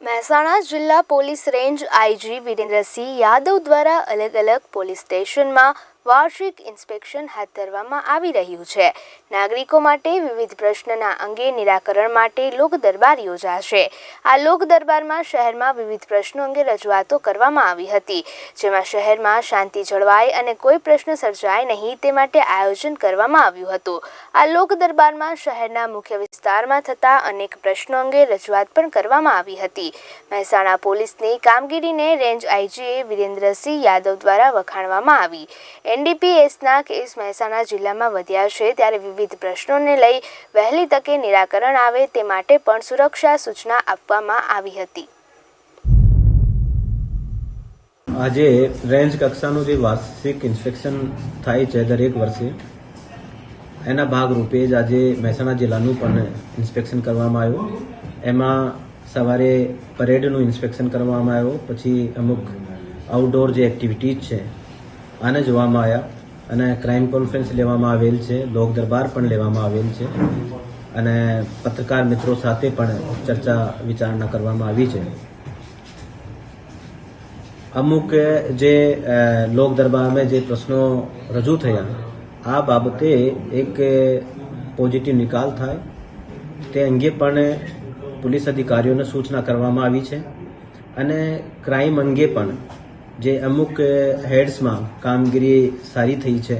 મહેસાણા જિલ્લા police range IG Virendrasinh Yadav દ્વારા અલગ અલગ પોલીસ સ્ટેશનમાં વાર્ષિક ઇન્સ્પેક્શન હાથ ધરવામાં આવી રહ્યું છે. નાગરિકો માટે વિવિધ પ્રશ્નના અંગે નિરાકરણ માટે લોક દરબાર યોજાશે. આ લોક દરબારમાં શહેરમાં વિવિધ પ્રશ્નો અંગે રજૂઆતો કરવામાં આવી હતી. જેમાં શહેરમાં શાંતિ જળવાય અને કોઈ પ્રશ્ન સર્જાય નહીં તે માટે આયોજન કરવામાં આવ્યું હતું. આ લોક દરબારમાં શહેરના મુખ્ય વિસ્તારમાં થતા અનેક પ્રશ્નો અંગે રજૂઆત પણ કરવામાં આવી હતી. મહેસાણા પોલીસની કામગીરીને રેન્જ આઈજીએ વિરેન્દ્રસિંહ યાદવ દ્વારા વખાણવામાં આવી. એનડીપીએસના કેસ મહેસાણા જિલ્લામાં વધ્યા છે, ત્યારે વિવિધ પ્રશ્નોને લઈ વહેલી તકે નિરાકરણ આવે તે માટે પણ સુરક્ષા સૂચના આપવામાં આવી હતી. આજે રેન્જ કક્ષાનું જે વાર્ષિક ઇન્સ્પેક્શન થાય છે દરેક વર્ષે, એના ભાગરૂપે જ આજે મહેસાણા જિલ્લાનું પણ ઇન્સ્પેક્શન કરવામાં આવ્યું. એમાં સવારે પરેડનું ઇન્સ્પેક્શન કરવામાં આવ્યું, પછી અમુક આઉટડોર જે એક્ટિવિટીઝ છે આને જોવામાં આવ્યા અને ક્રાઇમ કોન્ફરન્સ લેવામાં આવેલ છે, લોક દરબાર પણ લેવામાં આવેલ છે અને પત્રકાર મિત્રો સાથે પણ ચર્ચા વિચારણા કરવામાં આવી છે. અમુક જે લોક દરબારમાં જે પ્રશ્નો રજૂ થયા, આ બાબતે એક પોઝિટિવ નિકાલ થાય તે અંગે પણ પોલીસ અધિકારીઓને સૂચના કરવામાં આવી છે અને ક્રાઇમ અંગે પણ જે અમુક હેડ્સમાં કામગીરી સારી થઈ છે,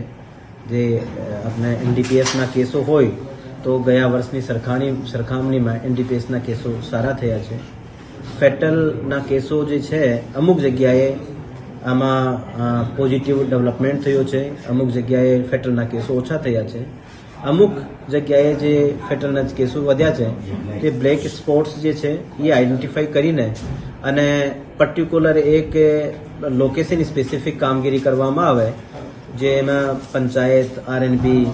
જે આપણે એનડીપીએસના કેસો હોય, તો ગયા વર્ષની સરખાણી, સરખામણીમાં એનડીપીએસના કેસો સારા થયા છે. ફેટલના કેસો જે છે, અમુક જગ્યાએ આમાં પોઝિટિવ ડેવલપમેન્ટ થયો છે, અમુક જગ્યાએ ફેટલના કેસો ઓછા થયા છે. અમુક જગ્યાએ જે ફેટલના કેસો વધ્યા છે, તે બ્લેક સ્પોટ્સ જે છે, એ આઈડેન્ટિફાઈ કરીને અને પર્ટિક્યુલર એક લોકેશન સ્પેસિફિક કામગીરી કરવામાં આવે, જે એમાં પંચાયત આરએનબી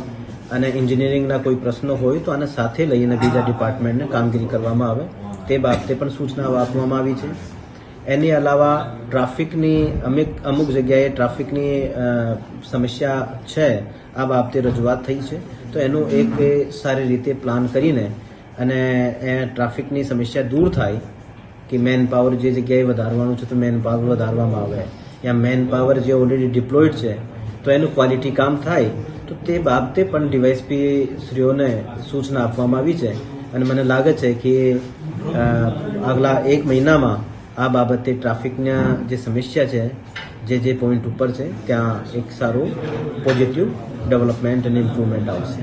અને એન્જિનિયરિંગના કોઈ પ્રશ્નો હોય તો આને સાથે લઈને બીજા ડિપાર્ટમેન્ટને કામગીરી કરવામાં આવે. તે બાબતે પણ સૂચનાઓ આપવામાં આવી છે. એની અલાવા ટ્રાફિકની અમુક અમુક જગ્યાએ ટ્રાફિકની સમસ્યા છે, આ બાબતે રજૂઆત થઈ છે. તો એનું એક સારી રીતે પ્લાન કરીને અને એ ટ્રાફિકની સમસ્યા દૂર થાય કે મેન પાવર જે જગ્યાએ વધારવાનું છે તો મેન પાવર વધારવામાં આવે. યા મેન પાવર જે ઓલરેડી ડિપ્લોયડ છે, તો એનું ક્વોલિટી કામ થાય, તો તે બાબતે પણ ડીવાયસપી શ્રીઓને સૂચના આપવામાં આવી છે. અને મને લાગે છે કે આગલા એક મહિનામાં આ બાબતે ટ્રાફિકના જે સમસ્યા છે, જે જે પોઈન્ટ ઉપર છે, ત્યાં એક સારું પોઝિટિવ ડેવલપમેન્ટ અને ઇમ્પ્રુવમેન્ટ આવશે.